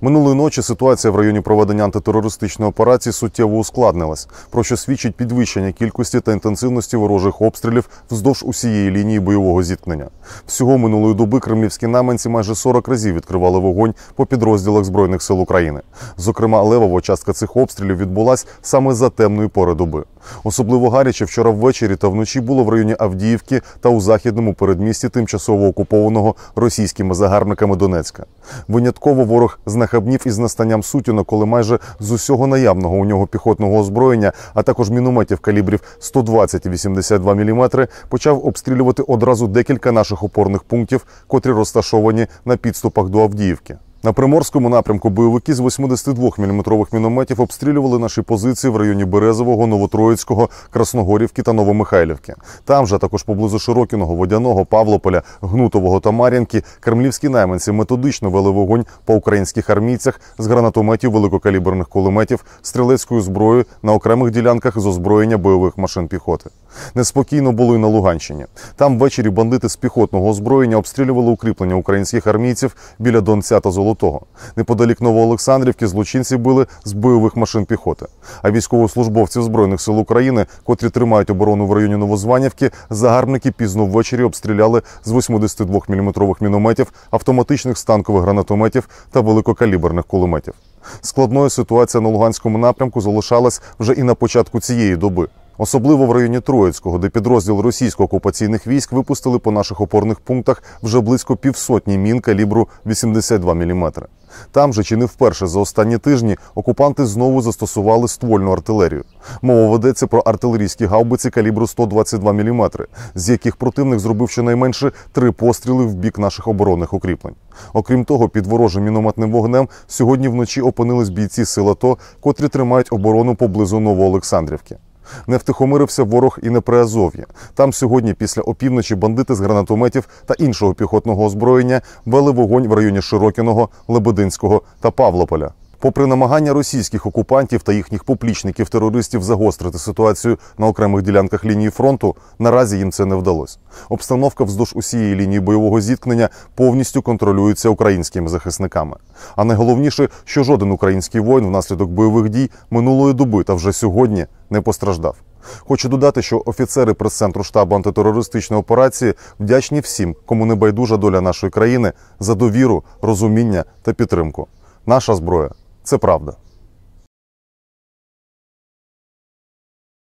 Минулої ночі ситуація в районі проведення антитерористичної операції суттєво ускладнилась, про що свідчить підвищення кількості та інтенсивності ворожих обстрілів вздовж усієї лінії бойового зіткнення. Всього минулої доби кремлівські найманці майже 40 разів відкривали вогонь по підрозділах збройних сил України. Зокрема, левова частка цих обстрілів відбулась саме за темної пори доби. Особливо гаряче вчора ввечері та вночі було в районі Авдіївки та у західному передмісті тимчасово окупованого російськими загарбниками Донецька. Винятково ворог знахабнів із настанням Сутіна, коли майже з усього наявного у нього піхотного озброєння, а також мінометів калібрів 120 і 82 мм, почав обстрілювати одразу декілька наших опорних пунктів, котрі розташовані на підступах до Авдіївки. На приморському напрямку бойовики з 82-мм мінометів обстрілювали наші позиції в районі Березового, Новотроїцького, Красногорівки та Новомихайлівки. Там же, також поблизу Широкіного, Водяного, Павлополя, Гнутового та Мар'янки, кремлівські найманці методично вели вогонь по українських армійцях з гранатометів, великокаліберних кулеметів, стрілецькою зброєю на окремих ділянках з озброєння бойових машин піхоти. Неспокійно було і на Луганщині. Там ввечері бандити з піхотного озброєння обстрілювали укріплення українських армійців біля Донця та Золотого. Неподалік Новоолександрівки злочинці били з бойових машин піхоти. А військовослужбовців збройних сил України, котрі тримають оборону в районі Новозванівки, загарбники пізно ввечері обстріляли з 82-мм мінометів, автоматичних станкових гранатометів та великокаліберних кулеметів. Складною ситуація на Луганському напрямку залишалась вже і на початку цієї доби. Особливо в районі Троїцького, де підрозділ російсько-окупаційних військ випустили по наших опорних пунктах вже близько півсотні мін калібру 82 мм. Там же, чи не вперше за останні тижні, окупанти знову застосували ствольну артилерію. Мова ведеться про артилерійські гаубиці калібру 122 мм, з яких противник зробив щонайменше три постріли в бік наших оборонних укріплень. Окрім того, під ворожим мінометним вогнем сьогодні вночі опинились бійці сил АТО, котрі тримають оборону поблизу Новоолександрівки. Не втихомирився ворог і не при Азов'ї. Там сьогодні, після опівночі, бандити з гранатометів та іншого піхотного озброєння вели вогонь в районі Широкіного, Лебединського та Павлополя. Попри намагання російських окупантів та їхніх поплічників-терористів загострити ситуацію на окремих ділянках лінії фронту, наразі їм це не вдалося. Обстановка вздовж усієї лінії бойового зіткнення повністю контролюється українськими захисниками. А найголовніше, що жоден український воїн внаслідок бойових дій минулої доби та вже сьогодні не постраждав. Хочу додати, що офіцери прес-центру штабу антитерористичної операції вдячні всім, кому не байдужа доля нашої країни за довіру, розуміння та підтримку. Наша зброя це правда.